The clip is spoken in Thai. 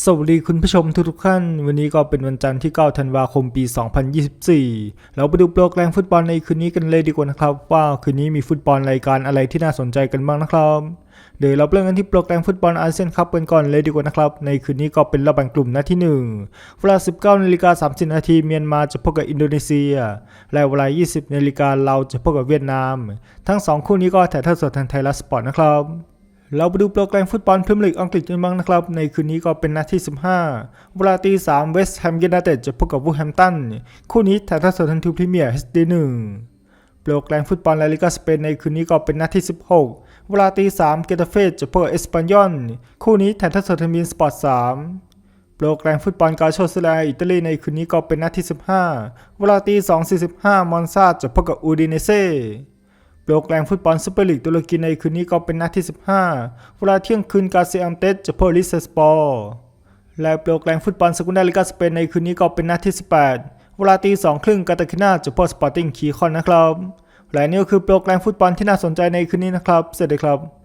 สวัสดีคุณผู้ชมทุกๆท่าน วันนี้ก็เป็นวันจันทร์ที่ 9 ธันวาคม ปี 2024 เราไปดูโปรแกรมฟุตบอลในคืนนี้กันเลยดีกว่านะครับ ว่าคืนนี้มีฟุตบอลรายการอะไรที่น่าสนใจกันบ้างนะครับเดี๋ยวเราเริ่มกันที่โปรแกรมฟุตบอลอาเซียนคัพกันก่อนเลยดีกว่านะครับ ในคืนนี้ก็เป็นรอบแบ่งกลุ่มนัดที่1เวลา 19นาฬิกา30นาทีเมียนมาจะพบกับอินโดนีเซีย และเวลา 20นาฬิกาเราจะพบกับเวียดนาม ทั้งสองคู่นี้ก็ถ่ายทอดสดทางไทยรัฐสปอร์ตนะครับ เราไปดูโปรแกรมฟุตบอลพรีเมียร์ลีกอังกฤษกันบ้างนะครับ ในคืนนี้ก็เป็นนัดที่ 15 เวลาตี3เวสต์แฮมยูไนเต็ดจะพบกับวูแฮมตัน คู่นี้ถ่ายทอดสดทางทูพรีเมียร์ HD 1โปรแกรมฟุตบอลลาลิกาสเปนในคืนนี้ก็เป็นนัดที่ 16 เวลาตี3เกตาเฟจะพบกับเอสปันยอนคู่นี้ถ่ายทอดสดทางบีนสปอร์ต3โปรแกรมฟุตบอลกาโชสลาอิตาลีในคืนนี้ก็เป็นนัดที่ 15 เวลาตี2.45มอนซาจะพบกับอูดิเนเซ โปรแกรมฟุตบอลซูเปอร์ลีกตุรกีในคืนนี้ก็เป็นนัดที่ 15 เวลาเที่ยงคืนกาเซียมเตสจะพบลิเซสปอร์และโปรแกรมฟุตบอลสกุนดาลิกาสเปนในคืนนี้ก็เป็นนัดที่ 18 เวลาตีสองครึ่งกาตาคินาจะพบสปอร์ติ้งคีคอนนะครับ และนี่ก็คือโปรแกรมฟุตบอลที่น่าสนใจในคืนนี้นะครับ สวัสดีครับ